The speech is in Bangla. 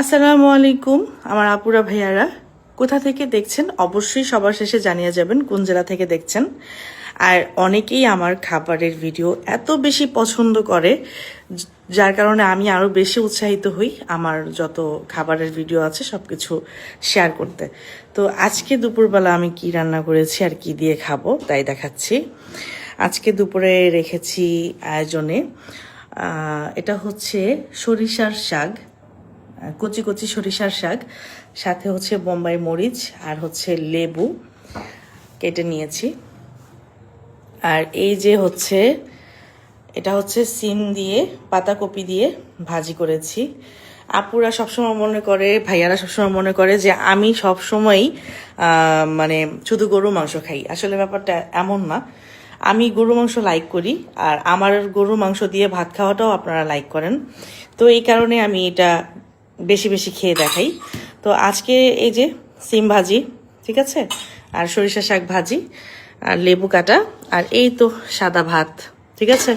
আসসালামু আলাইকুম, আমার আপুরা ভাইয়ারা। কোথা থেকে দেখছেন? অবশ্যই সবার শেষে জানিয়ে যাবেন কোন জেলা থেকে দেখছেন। আর অনেকেই আমার খাবারের ভিডিও এত বেশি পছন্দ করে, যার কারণে আমি আরও বেশি উৎসাহিত হই আমার যত খাবারের ভিডিও আছে সব কিছু শেয়ার করতে। তো আজকে দুপুরবেলা আমি কি রান্না করেছি আর কি দিয়ে খাব তাই দেখাচ্ছি। আজকে দুপুরে রেখেছি আয়োজনে এটা হচ্ছে সরিষার শাক। কচি কচি সরিষার শাক, সাথে হচ্ছে বোম্বাই মরিচ আর হচ্ছে লেবু কেটে নিয়েছি। আর এই যে হচ্ছে, এটা হচ্ছে সিম দিয়ে, পাতাকপি দিয়ে ভাজি করেছি। আপুরা সবসময় মনে করে, ভাইয়ারা সবসময় মনে করে যে আমি সবসময়ই মানে শুধু গরু মাংস খাই। আসলে ব্যাপারটা এমন না। আমি গরু মাংস লাইক করি, আর আমার গরু মাংস দিয়ে ভাত খাওয়াটাও আপনারা লাইক করেন। তো এই কারণে আমি এটা বেশি বেশি খেয়ে দেখাই। তো আজকে এই যে সিম ভাজি, ঠিক আছে? আর সরিষা শাক ভাজি, আর লেবু কাটা, আর এই তো সাদা ভাত, ঠিক আছে?